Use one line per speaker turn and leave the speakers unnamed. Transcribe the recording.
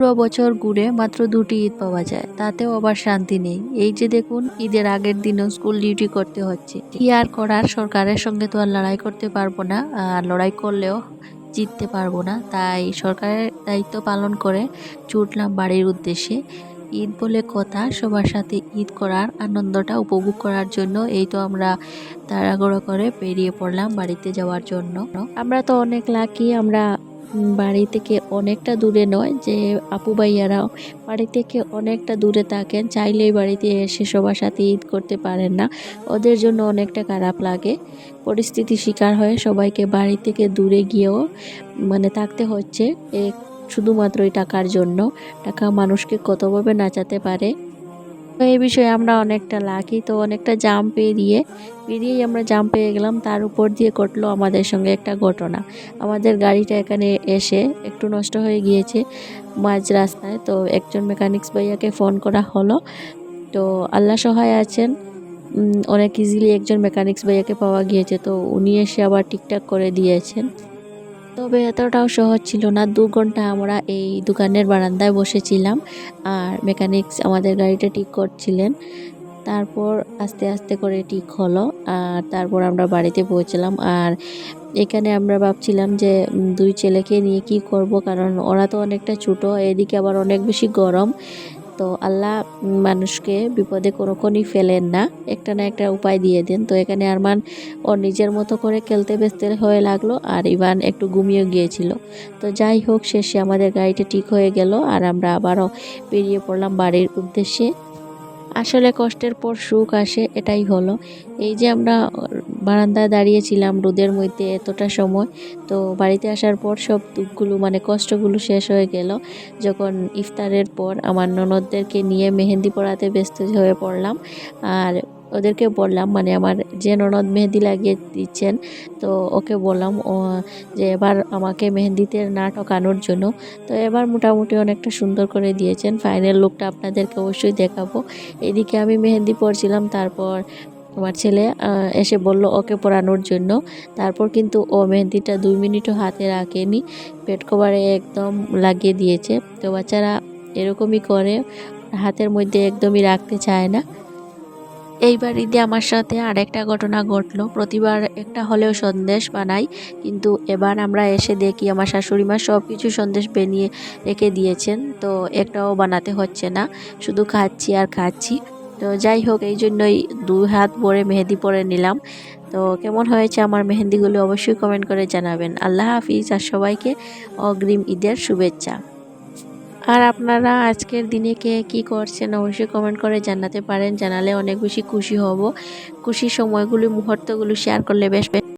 পুরো বছর ঘুরে মাত্র দুটি ঈদ পাওয়া যায়, তাতেও আবার শান্তি নেই। এই যে দেখুন, ঈদের আগের দিনও স্কুল ডিউটি করতে হচ্ছে। কি আর করার, সরকারের সঙ্গে তো আর লড়াই করতে পারব না, আর লড়াই করলেও জিততে পারব না। তাই সরকারের দায়িত্ব পালন করে ছুটলাম বাড়ির উদ্দেশ্যে। ঈদ বলে কথা, সবার সাথে ঈদ করার আনন্দটা উপভোগ করার জন্য এই তো আমরা তাড়াহুড়ো করে বেরিয়ে পড়লাম বাড়িতে যাওয়ার জন্য। আমরা তো অনেক লাকি আমরা বাড়ি থেকে অনেকটা দূরে নয় যে আপু ভাইয়ারা বাড়ি থেকে অনেকটা দূরে থাকেন, চাইলেই বাড়িতে এসে সবার সাথে ঈদ করতে পারেন না। ওদের জন্য অনেকটা খারাপ লাগে। পরিস্থিতি শিকার হয়ে সবাইকে বাড়ি থেকে দূরে গিয়েও মানে থাকতে হচ্ছে। শুধুমাত্র এই টাকার জন্য। টাকা মানুষকে কতভাবে নাচাতে পারে? তো এই বিষয়ে আমরা অনেকটা লাকি তো অনেকটা জাম পেরিয়ে, পেরিয়েই আমরা জাম পেয়ে গেলাম। তার উপর দিয়ে ঘটলো আমাদের সঙ্গে একটা ঘটনা। আমাদের গাড়িটা এখানে এসে একটু নষ্ট হয়ে গিয়েছে মাঝ রাস্তায়, তো একজন মেকানিক্স ভাইয়াকে ফোন করা হলো। তো আল্লাহ সহায় আছেন অনেক ইজিলি একজন মেকানিক্স ভাইয়াকে পাওয়া গিয়েছে। তো উনি এসে আবার ঠিকঠাক করে দিয়েছেন। তবে এতটাও সহজ ছিল না। দু ঘণ্টা আমরা এই দোকানের বারান্দায় বসেছিলাম আর মেকানিক্স আমাদের গাড়িটা ঠিক করছিলেন। তারপর আস্তে আস্তে করে ঠিক হলো আর তারপর আমরা বাড়িতে পৌঁছলাম আর এখানে আমরা ভাবছিলাম যে দুই ছেলেকে নিয়ে কি করব? কারণ ওরা তো অনেকটা ছোটো, এদিকে আবার অনেক বেশি গরম। তো আল্লাহ মানুষকে বিপদে কোনোক্ষণই ফেলেন না। একটা না একটা উপায় দিয়ে দেন। তো এখানে আরমান ও নিজের মতো করে খেলতে ব্যস্ত হয়ে লাগল আর ইভান একটু ঘুমিয়ে গিয়েছিল। তো যাই হোক, শেষে আমাদের গাড়িটা ঠিক হয়ে গেল আর আমরা আবারও বেরিয়ে পড়লাম বাড়ির উদ্দেশ্যে। আসলে কষ্টের পর সুখ আসে, এটাই হলো। এই যে আমরা বারান্দায় দাঁড়িয়েছিলাম রোদের মধ্যে এতটা সময়। তো বাড়িতে আসার পর সব দুঃখগুলো মানে কষ্টগুলো শেষ হয়ে গেল। যখন ইফতারের পর আমার ননদদেরকে নিয়ে মেহেন্দি পড়াতে ব্যস্ত হয়ে পড়লাম, আর ওদেরকে বললাম মানে আমার যে ননদ মেহেন্দি লাগিয়ে দিচ্ছেন, তো ওকে বললাম যে এবার আমাকে মেহেন্দিতে না ঠকানোর জন্য। তো এবার মোটামুটি অনেকটা সুন্দর করে দিয়েছেন। ফাইনাল লুকটা আপনাদেরকে অবশ্যই দেখাবো। এদিকে আমি মেহেন্দি পরছিলাম, তারপর আমার ছেলে এসে বলল, ওকে পরানোর জন্য। তারপর কিন্তু ও মেহেন্দিটা দুই মিনিটও হাতে রাখেনি। পেট কভারে একদম লাগিয়ে দিয়েছে। তো বাচ্চারা এরকমই করে, হাতের মধ্যে একদমই রাখতে চায় না। এইবার ঈদে আমার সাথে আরেকটা ঘটনা ঘটলো। প্রতিবার একটা হলেও সন্দেশ বানাই, কিন্তু এবার আমরা এসে দেখি আমার শাশুড়ি মা সব কিছু সন্দেশ বানিয়ে রেখে দিয়েছেন। তো একটাও বানাতে হচ্ছে না। শুধু খাচ্ছি আর খাচ্ছি। তো যাই হোক, এই জন্যই দুই হাত ভরে মেহেদি পরে নিলাম। তো কেমন হয়েছে আমার মেহেন্দিগুলো অবশ্যই কমেন্ট করে জানাবেন। আল্লাহ হাফিজ, আর সবাইকে অগ্রিম ঈদের শুভেচ্ছা। আর আপনারা আজকের দিনে কে কী করছেন অবশ্যই কমেন্ট করে জানাতে পারেন। জানালে অনেক বেশি খুশি হব। খুশির সময়গুলি, মুহূর্তগুলো শেয়ার করলে বেশ